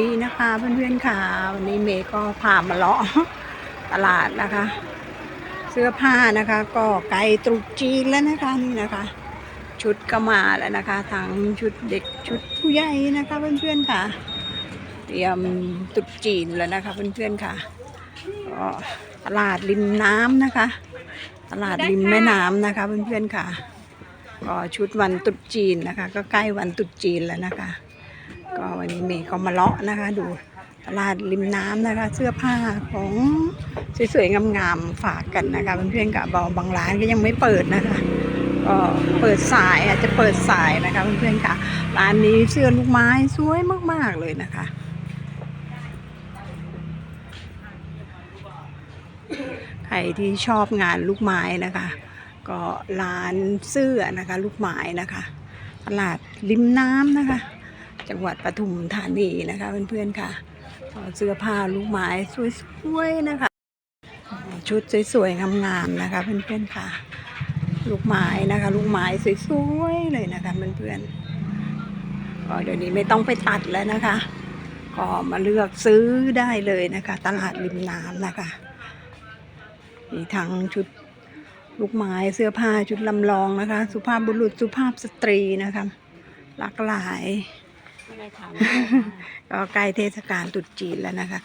ดีนะคะเพื่อนๆค่ะวันนี้เมย์ก็พามาเลาะตลาดนะคะ เสื้อผ้านะคะ ก็ไกลตรุษจีนแล้วนะคะนี่นะคะ ชุดก็มาแล้วนะคะทั้งชุดเด็กชุดผู้ใหญ่นะคะเพื่อนๆค่ะ เตรียมตรุษจีนแล้วนะคะ เพื่อนๆค่ะก็ตลาดริมน้ำนะคะ ตลาดริมแม่น้ำนะคะเพื่อนๆค่ะก็ชุดวันตรุษจีนนะคะ ก็ใกล้วันตรุษจีนแล้วนะคะ ก็วันนี้เมย์ก็มาเลาะนะคะ ดูตลาดริมน้ำนะคะ เสื้อผ้าของสวยๆงามๆฝากกันนะคะเพื่อนๆกับบางร้านก็ยังไม่เปิดนะคะก็เปิดสายอาจจะเปิดสายนะคะเพื่อนๆค่ะ ร้านนี้เสื้อลูกไม้สวยมากๆเลยนะคะใครที่ชอบงานลูกไม้นะคะ ก็ร้านเสื้อนะคะ ลูกไม้นะคะ ตลาดริมน้ำนะคะ จังหวัดปทุมธานีนะคะเพื่อนๆค่ะเสื้อผ้าลูกไม้สวยๆนะคะ ชุดสวยๆงามๆนะคะ เพื่อนๆค่ะ ลูกไม้นะคะ ลูกไม้สวยๆเลยนะคะ เพื่อนๆก็เดี๋ยวนี้ไม่ต้องไปตัดแล้วนะคะ ก็มาเลือกซื้อได้เลยนะคะ ตลาดริมน้ำนะคะมีทั้งชุดลูกไม้เสื้อผ้าชุดลำลองนะคะ สุภาพบุรุษสุภาพสตรีนะคะ หลากหลาย ก็ใกล้เทศกาลตรุษจีนแล้วนะคะ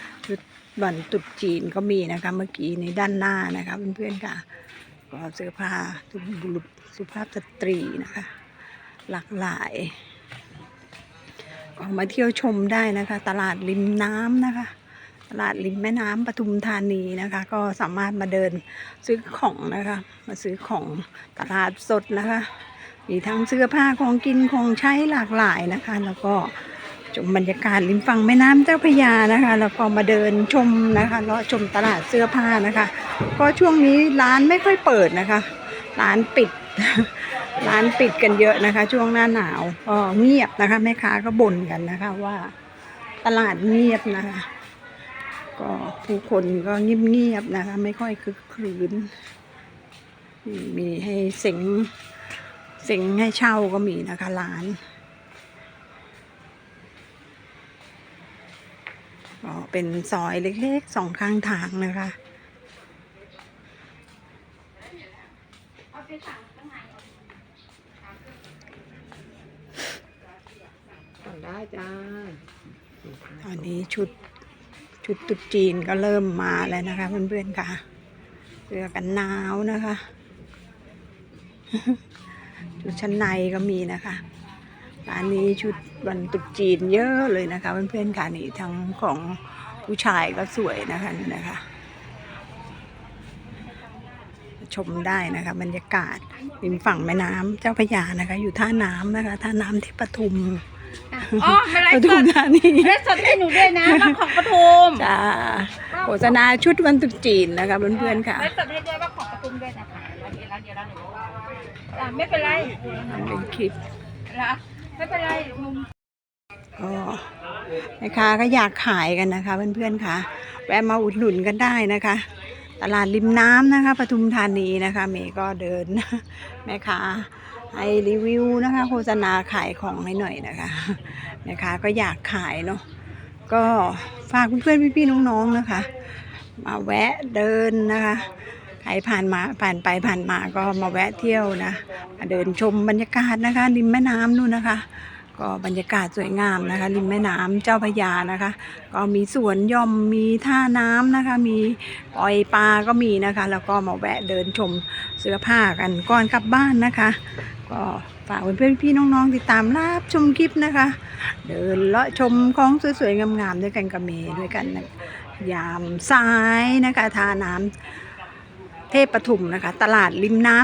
วันตรุษจีนก็มีนะคะ เมื่อกี้ในด้านหน้านะคะเพื่อนๆค่ะ ก็เสื้อผ้าสุภาพบุรุษสุภาพสตรีนะคะ หลากหลายก็มาเที่ยวชมได้นะคะ ตลาดริมน้ำนะคะ ตลาดริมแม่น้ำปทุมธานีนะคะ ก็สามารถมาเดินซื้อของนะคะ มาซื้อของตลาดสดนะคะ มีทั้งเสื้อผ้าของกินของใช้หลากหลายนะคะ แล้วก็ชมบรรยากาศริมฝั่งแม่น้ำเจ้าพยานะคะ แล้วก็มาเดินชมนะคะเลาะชมตลาดเสื้อผ้านะคะ ก็ช่วงนี้ร้านไม่ค่อยเปิดนะคะ ร้านปิด ร้านปิดกันเยอะนะคะ ช่วงหน้าหนาวก็เงียบนะคะแม่ค้าก็บ่นกันนะคะว่าตลาดเงียบนะคะ ก็ผู้คนก็เงียบๆนะคะ ไม่ค่อยคึกคืน มีให้เสียง สียงให้เช่าก็มีนะคะร้านก็เป็นซอยเล็กๆสองข้างทางนะคะสั่งได้จ้า ตอนนี้ชุดชุดตรุษจีนก็เริ่มมาแล้วนะคะเพื่อนๆค่ะเสื้อกันหนาวนะคะ ชุดชั้นในก็มีนะคะร้านนี้ชุดวันตรุษจีนเยอะเลยนะคะเพื่อนๆค่ะนี่ทั้งของผู้ชายก็สวยนะคะนี่นะคะ ชมได้นะคะบรรยากาศริมฝั่งแม่น้ำเจ้าพระยานะคะ อยู่ท่าน้ำนะคะท่าน้ำที่ปทุมอ๋อไม่ไรปสทุมดธานีไม่ไรสดให้หนูด้วยนะว่าของปทุมจ้าโฆษณาชุดวันตรุษจีนนะคะเพื่อนๆค่ะไม่สดให้ด้วยว่า ไม่เป็นไรทำเป็นคลิปนะไม่เป็นไรมุมก็แม่ค้าก็อยากขายกันนะคะเพื่อนๆค่ะ แวะมาอุดหนุนกันได้นะคะ ตลาดริมน้ำนะคะปทุมธานีนะคะเมย์ก็เดินแม่ค้าให้รีวิวนะคะโฆษณาขายของให้หน่อยนะคะแม่ค้าก็อยากขายเนาะก็ฝากเพื่อนๆพี่ๆน้องๆนะคะ มาแวะเดินนะคะ ใครผ่านมาผ่านไปผ่านมาก็มาแวะเที่ยวนะมาเดินชมบรรยากาศนะคะ ริมแม่น้ำนู่นนะคะ ก็บรรยากาศสวยงามนะคะ ริมแม่น้ำเจ้าพระยานะคะ ก็มีสวนย่อมมีท่าน้ำนะคะ มีปล่อยปลาก็มีนะคะ แล้วก็มาแวะเดินชมเสื้อผ้ากันก่อนกลับบ้านนะคะ ก็ฝากเพื่อนๆพี่น้องๆติดตามรับชมคลิปนะคะ เดินเลาะชมของสวยๆงามๆด้วยกันกับเมย์ด้วยกันนะยามซ้ายนะคะท่าน้ำ เทพปทุมนะคะ ตลาดริมน้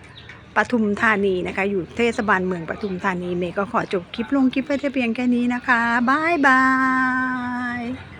ำปทุมธานีนะคะ อยู่เทศบาลเมืองปทุมธานีเมย์ก็ขอจบคลิปลงคลิปไว้แต่เพียงแค่นี้นะคะบายบาย